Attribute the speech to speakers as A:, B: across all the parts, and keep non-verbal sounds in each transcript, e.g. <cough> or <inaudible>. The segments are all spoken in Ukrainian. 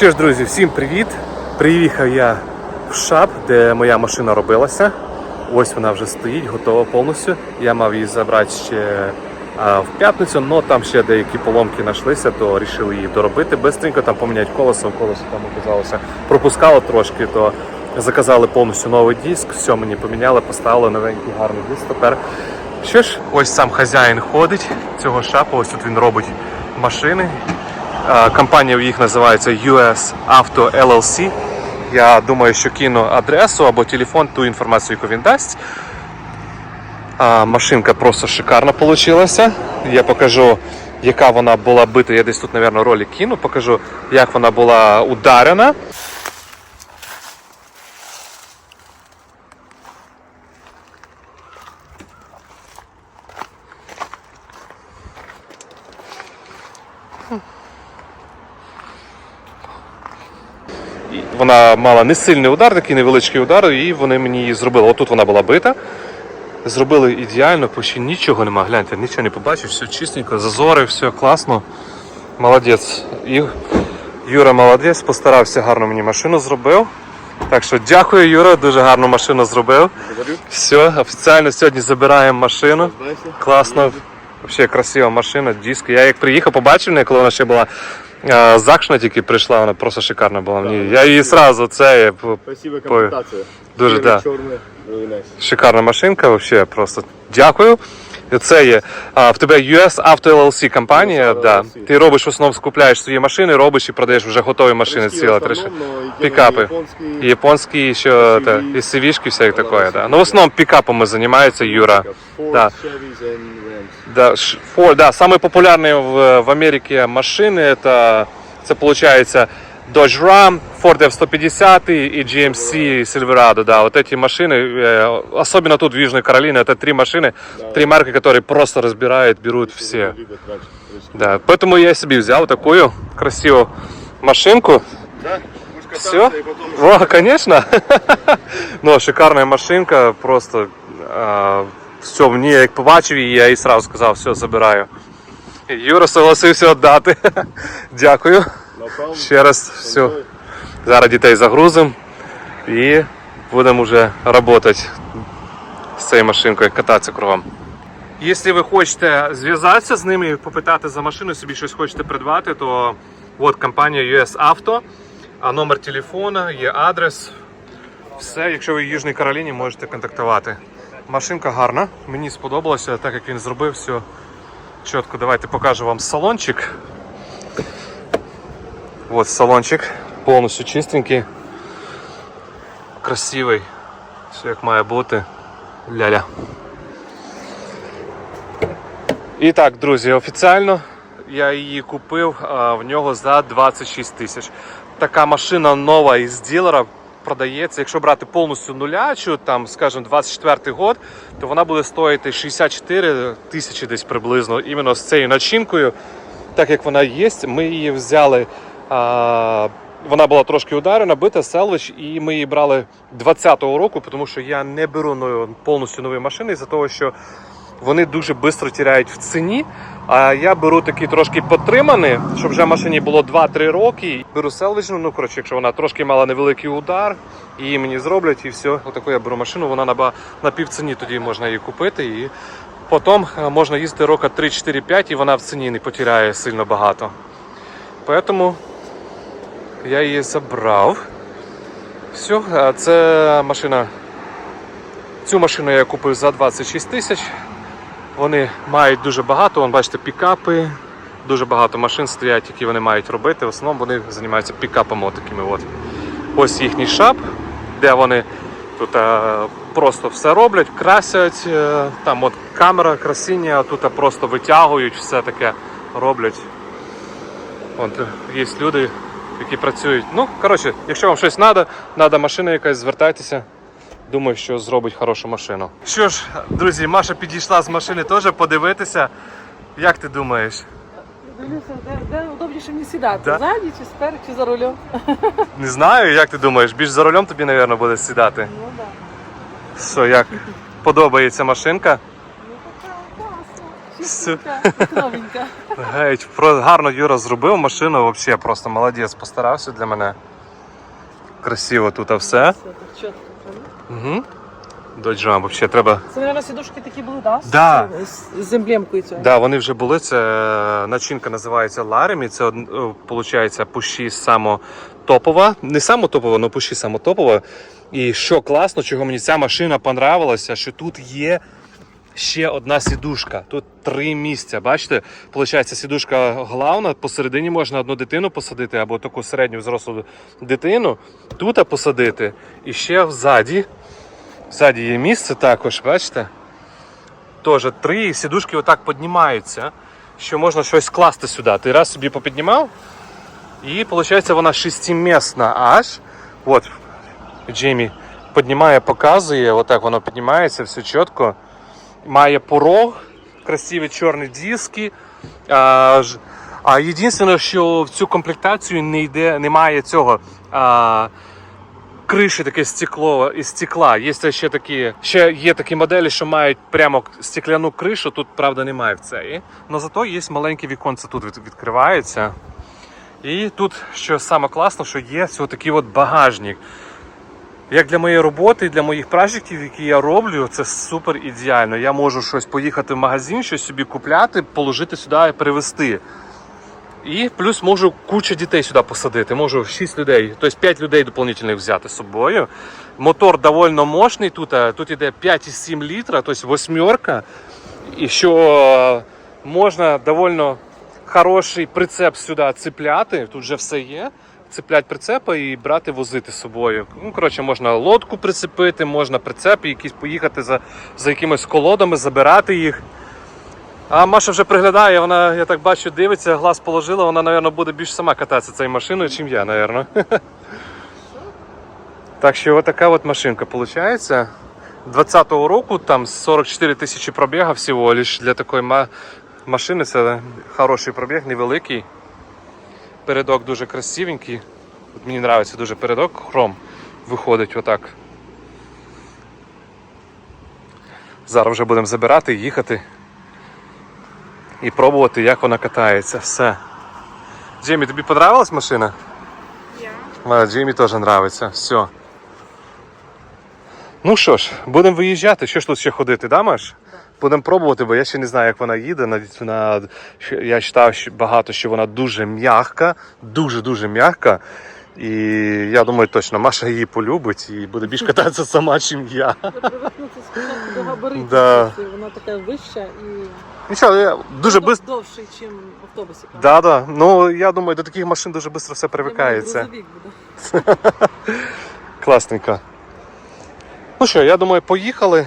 A: Що ж, друзі, всім привіт! Приїхав я в шап, де моя машина робилася. Ось вона вже стоїть, готова повністю. Я мав її забрати ще а, в п'ятницю, але там ще деякі поломки знайшлися, то вирішили її доробити. Бистренько там поміняти колесо, колесо там оказалося. Пропускало трошки, то заказали повністю новий диск, все мені поміняли, поставили новенький гарний диск. Тепер що ж, ось сам хазяїн ходить цього шапу, ось тут він робить машини. Компанія в їх називається US Auto LLC. Я думаю, що кину адресу або телефон, ту інформацію, яку він дасть. Машинка просто шикарна вийшла. Я покажу, яка вона була бита. Я десь тут, мабуть, ролик кину, покажу, як вона була ударена. Вона мала не сильний удар, такий невеличкий удар, і вони мені її зробили. Отут вона була бита. Зробили ідеально, почти нічого нема. Гляньте, нічого не побачиш, все чистенько, зазори, все класно. Молодець. І Юра молодець, постарався гарно мені машину зробив. Так що дякую, Юра, дуже гарну машину зробив. Все, офіційно сьогодні забираємо машину. Класно, взагалі красива машина, диск. Я як приїхав, побачив коли вона ще була закшна, тільки прийшла, вона просто шикарна була. Мені. Я її одразу це е, по-
B: Красивая
A: по-
B: комплектация.
A: Дуже,
B: Белый,
A: да.
B: черный, really nice.
A: шикарна машинка, вообще просто дякую. І Це є а, в тебе US Auto LLC компанія.
B: US Auto
A: Да.
B: LLC.
A: Ти робиш в основному скупляєш свої машини, робиш і продаєш вже готові машини
B: Русские
A: ціла.
B: в основном, но и делаем
A: Пикапы.
B: японские,
A: І японські ще та, і CV-шки, всяке таке. Да. Ну, в основному пікапами займається Юра.
B: Ford,
A: Да. Да, Ford, да, самые популярные в, в Америке машины это, это получается Dodge Ram, Ford F-150 и GMC Silverado, да, вот эти машины, э, особенно тут в Южной Каролине, это три машины, три марки, которые просто разбирают, берут все. Да, поэтому я себе взял такую красивую машинку.
B: Да?
A: Все? О, конечно. <laughs> Ну, шикарная машинка, просто все, мені як побачив її, я їй сразу сказав, все, забираю. Юра согласився віддати. <laughs> Дякую. Ще раз все. Зараз дітей загрузимо і будемо вже працювати з цією машинкою, кататися кругом. Якщо ви хочете зв'язатися з ними, попитати за машину, собі щось хочете придбати, то от компанія US Auto, а номер телефона, є адрес. Все, якщо ви в Южній Кароліні, можете контактувати. Машинка гарна, мені сподобалося, так як він зробив все чітко. Давайте покажу вам салончик. От салончик, повністю чистенький, красивий, все як має бути. Ляля. І так, друзі, офіційно я її купив а, в нього за 26 тисяч. Така машина нова із ділера продається. Якщо брати повністю нулячу, там, скажімо, 24 год, то вона буде стоїти 64 тисячі десь приблизно, іменно з цією начинкою. Так як вона є, ми її взяли. А, вона була трошки ударена, бита, селвич, і ми її брали 20-го року, тому що я не беру повністю нові машини, із-за того, що вони дуже швидко тіряють в ціні. А я беру такі трошки потримані, щоб вже машині було 2-3 роки. Беру селвичну, ну коротше, якщо вона трошки мала невеликий удар, її мені зроблять і все. Отаку я беру машину, вона на, на півціні тоді можна її купити. І потім е, можна їздити роки 3-4-5 і вона в ціні не потіряє сильно багато. Тому я її забрав. Все, це машина. Цю машину я купив за 26 тисяч. Вони мають дуже багато, вон, бачите, пікапи. Дуже багато машин стоять, які вони мають робити. В основному вони займаються пікапами отакими. От. Ось їхній шап, де вони тут е, просто все роблять, красять. е, там от камера, красіння, тут просто витягують, все таке роблять. От, е, є люди, які працюють. Ну, коротше, якщо вам щось треба, треба машина якась, звертайтеся. Думаю, що зробить хорошу машину. Що ж, друзі, Маша підійшла з машини теж подивитися. Як ти думаєш?
C: Дивлюся, де, де удобніше мені сідати?
A: Да?
C: Ззаді чи спереду, чи за рулем?
A: Не знаю, як ти думаєш, більш за рулем тобі, мабуть, буде сідати.
C: Ну так.
A: Що, як подобається машинка?
C: Ну така. Новенька.
A: Геть, гарно Юра зробив машину, взагалі просто молодець, постарався для мене. Красиво тут все.
C: Все так?
A: Угу. Доджам, взагалі треба.
C: Це, мабуть, сідушки такі були, да?
A: Да.
C: З, з емблемкою цією.
A: Да, вони вже були. Це е, начинка називається Ларемі. Це виходить пущі самотопова. Не самотопова, але пущі самотопова. І що класно, чого мені ця машина понравилася, що тут є ще одна сідушка. Тут три місця. Бачите? Получається, сідушка главна, посередині можна одну дитину посадити або таку середню взрослу дитину. Тут посадити. І ще взаді. Ззаді є місце також, бачите? Теж три сідушки отак піднімаються, що можна щось класти сюди. Ти раз собі попіднімав, і виходить вона шестимісна аж. От, Джеймі піднімає, показує, отак воно піднімається, все чітко. Має порог, красиві чорні диски. А, а єдине, що в цю комплектацію не йде, немає цього. А, криші таке стекло із стекла. Є ще такі, ще є такі моделі, що мають прямо стекляну кришу. Тут, правда, немає в цій. Але зато є маленьке віконце тут від- відкривається. І тут, що саме класно, що є ось такий от багажник. Як для моєї роботи, для моїх проєктів, які я роблю, це супер ідеально. Я можу щось поїхати в магазин, щось собі купляти, положити сюди і привезти. І плюс можу кучу дітей сюди посадити. Можу 6 людей, тобто 5 людей дополнительних взяти з собою. Мотор доволі мощний. Тут, е, тут іде 5,7 літра, тобто восьмерка. І що е, можна доволі хороший прицеп сюди цепляти. Тут вже все є. Цеплять прицепа і брати, возити з собою. Ну, коротше, можна лодку прицепити, можна прицеп якісь поїхати за, за якимись колодами, забирати їх. А Маша вже приглядає, вона, я так бачу, дивиться, глаз положила, вона, мабуть, буде більш сама кататися цією машиною, чим я, мабуть. <laughs> Так що отака от машинка виходить. 20-го року там 44 тисячі пробіга всього лиш для такої ма- машини. Це хороший пробіг, невеликий. Передок дуже красивенький. От мені подобається дуже передок, хром виходить отак. Зараз вже будемо забирати їхати і пробувати, як вона катається. Все. Джеймі, тобі понравилась машина? А, Джеймі теж подобається. Все. Ну що ж, будемо виїжджати. Що ж тут ще ходити, да, Маш? Будемо пробувати, бо я ще не знаю, як вона їде. Навіть вона, я читав що багато, що вона дуже м'яка, дуже-дуже м'яка. І я думаю, точно Маша її полюбить і буде більш кататися сама, чим я.
C: До габаритів.
A: Да.
C: Вона така вища і
A: Нічого, я дуже швидко.
C: довший, ніж автобусі.
A: Да, да. Ну я думаю, до таких машин дуже швидко все привикається. <laughs> Класненько. Ну що, я думаю, поїхали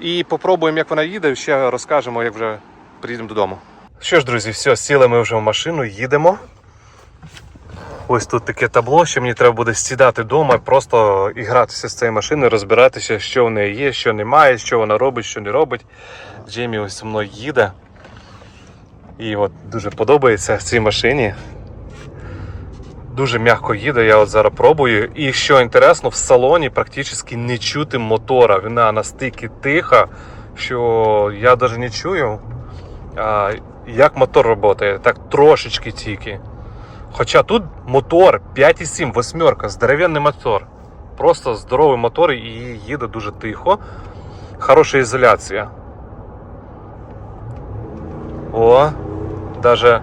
A: і попробуємо, як вона їде, ще розкажемо, як вже приїдемо додому. Що ж, друзі, все, сіли ми вже в машину, їдемо. Ось тут таке табло, що мені треба буде сідати вдома просто і гратися з цією машиною, розбиратися, що в неї є, що немає, що вона робить, що не робить. Джеймі ось зі мною їде. І от дуже подобається цій машині. Дуже м'яко їде, я от зараз пробую. І що інтересно, в салоні практично не чути мотора. Вона настільки тиха, що я навіть не чую, як мотор працює. Так трошечки тільки. Хоча тут мотор 5,7, восьмерка, здоровенний мотор. Просто здоровий мотор і їде дуже тихо. Хороша ізоляція. О, даже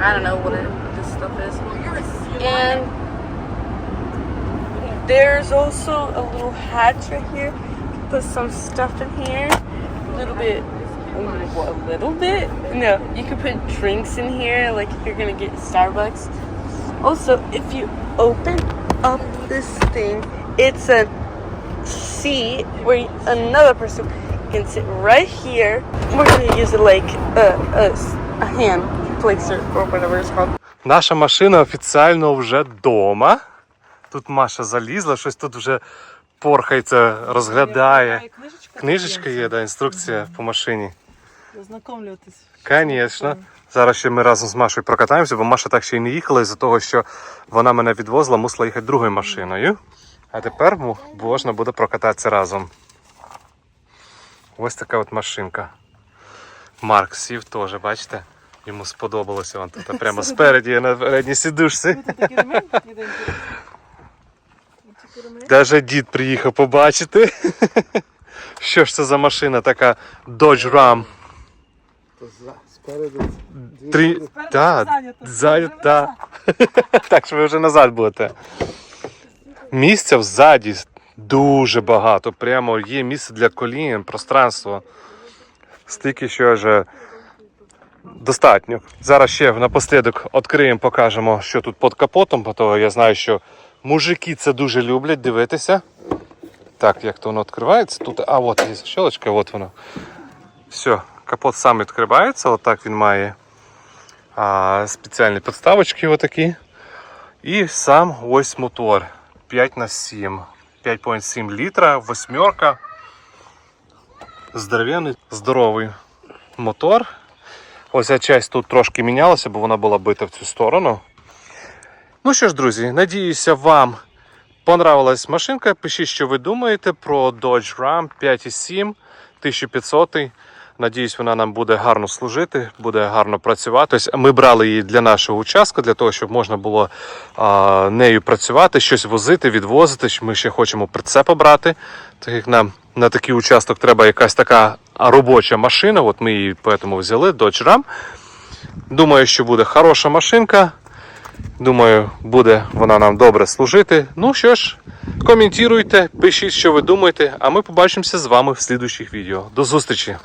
D: I don't know what it, this stuff is and there's also a little hatch right here put some stuff in here a little bit a little bit. No, you could put drinks in here, like if you're gonna get Starbucks. Also, if you open up this thing, it's a seat where another person. Can sit right here. We're gonna use it like a, a, a hand placer or whatever it's called.
A: Наша машина офіційно вже вдома. Тут Маша залізла, щось тут вже порхається, розглядає.
C: Книжечка,
A: Книжечка є, да, інструкція по машині.
C: Ознакомлюватись.
A: Звісно. Зараз ще ми разом з Машою прокатаємося, бо Маша так ще й не їхала із-за того, що вона мене відвозила, мусила їхати другою машиною. А тепер можна буде прокататися разом. Ось така от машинка. Марк сів теж, бачите? Йому сподобалося вон тут прямо спереді на передній сідушці. Даже дід приїхав побачити. Що ж це за машина така Dodge Ram?
B: Спереду.
A: Три...
C: Зайнято.
A: зайнято, да. Так що ви вже назад будете. Місця взаді дуже багато. Прямо є місце для колін, пространство. Стільки, що вже достатньо. Зараз ще напослідок відкриємо, покажемо, що тут під капотом, бо то я знаю, що мужики це дуже люблять дивитися. Так, як то воно відкривається. Тут, а от є щелочка, от воно. Все, капот сам відкривається, отак він має а, спеціальні підставочки отакі. І сам ось мотор 5 на 7 5,7 літра, восьмерка. Здоровенний, здоровий мотор. Ось ця часть тут трошки мінялася, бо вона була бита в цю сторону. Ну що ж, друзі, надіюся, вам понравилась машинка. Пишіть, що ви думаєте про Dodge Ram 5,7 1500. Надіюсь, вона нам буде гарно служити, буде гарно працювати. Тобто ми брали її для нашого участку, для того, щоб можна було а, нею працювати, щось возити, відвозити. Ми ще хочемо прицепа брати. Так як нам на такий участок треба якась така робоча машина. От ми її поэтому взяли Dodge. Думаю, що буде хороша машинка. Думаю, буде вона нам добре служити. Ну що ж, коментуйте, пишіть, що ви думаєте, а ми побачимося з вами в слідуючих відео. До зустрічі!